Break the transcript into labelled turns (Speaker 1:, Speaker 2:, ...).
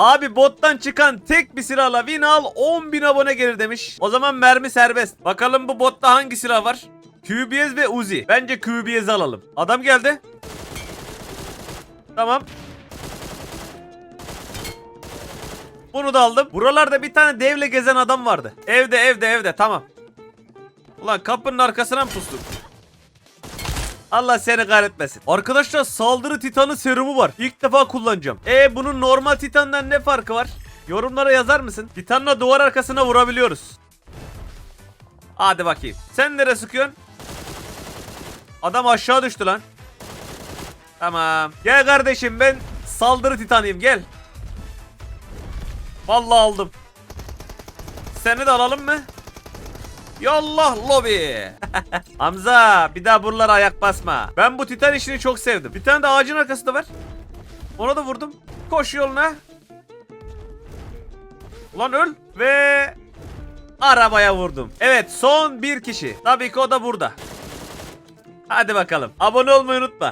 Speaker 1: Abi bottan çıkan tek bir silahla win al 10.000 abone gelir demiş. O zaman mermi serbest. Bakalım bu botta hangi silah var? QBS ve Uzi. Bence QBS alalım. Adam geldi. Tamam. Bunu da aldım. Buralarda bir tane devle gezen adam vardı. Evde evde evde tamam. Ulan kapının arkasına mı pustuk? Allah seni kahretmesin. Arkadaşlar saldırı titanı serumu var. İlk defa kullanacağım. E bunun normal titandan ne farkı var? Yorumlara yazar mısın? Titanla duvar arkasına vurabiliyoruz. Hadi bakayım. Sen nereye sıkıyorsun? Adam aşağı düştü lan. Tamam. Gel kardeşim ben saldırı titanıyım gel. Vallahi aldım. Seni de alalım mı? Yallah lobi. Hamza bir daha buralara ayak basma. Ben bu titan işini çok sevdim. Bir tane de ağacın arkasında var. Ona da vurdum. Koş yoluna. Ulan öl. Ve arabaya vurdum. Evet son bir kişi. Tabii ki o da burada. Hadi bakalım. Abone olmayı unutma.